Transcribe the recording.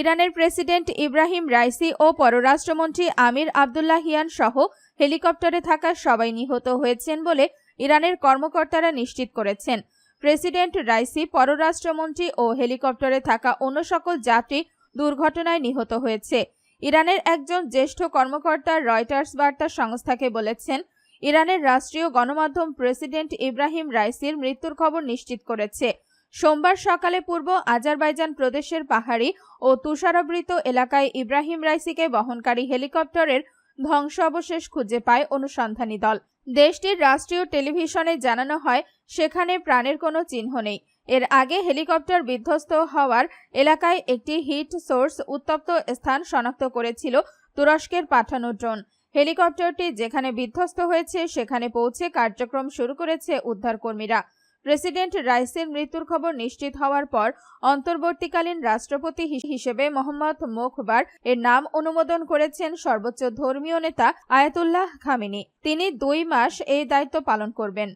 ইরানের president Ebrahim Raisi ও পররাষ্ট্রমন্ত্রী আমির Abdollahian সহ হেলিকপ্টারে থাকা সবাই নিহত হয়েছেন বলে ইরানের কর্মকর্তারা নিশ্চিত করেছেন। প্রেসিডেন্ট রাইসি, পররাষ্ট্রমন্ত্রী ও হেলিকপ্টারে থাকা অন্য সকল যাত্রী দুর্ঘটনায় নিহত হয়েছে। ইরানের একজন জ্যেষ্ঠ কর্মকর্তা রয়টার্স বার্তা সংস্থাকে বলেছেন, ইরানের রাষ্ট্রীয় গণমাধ্যম প্রেসিডেন্ট ইব্রাহিম রাইসির মৃত্যুর খবর নিশ্চিত করেছে। সোমবার সকালে পূর্ব আজারবাইজান প্রদেশের পাহাড়ি ও তুষারাবৃত এলাকায় ইব্রাহিম রাইসিকে বহনকারী হেলিকপ্টারের ধ্বংসাবশেষ খুঁজে পায় অনুসন্ধানী দল। দেশটির রাষ্ট্রীয় টেলিভিশনে জানানো হয়, সেখানে প্রাণের কোনো চিহ্ন নেই। এর আগে হেলিকপ্টার বিধ্বস্ত হওয়ার এলাকায় একটি হিট সোর্স উত্তপ্ত স্থান শনাক্ত করেছিল তুরস্কের পাঠানো ড্রোন। হেলিকপ্টারটি যেখানে বিধ্বস্ত হয়েছে, সেখানে পৌঁছে কার্যক্রম শুরু করেছে উদ্ধারকর্মীরা। প্রেসিডেন্ট রাইসের মৃত্যুর খবর নিশ্চিত হওয়ার পর অন্তর্বর্তীকালীন রাষ্ট্রপতি হিসেবে মোহাম্মদ মোখবার এর নাম অনুমোদন করেছেন সর্বোচ্চ ধর্মীয় নেতা আয়াতুল্লাহ খামিনি। তিনি দুই মাস এই দায়িত্ব পালন করবেন।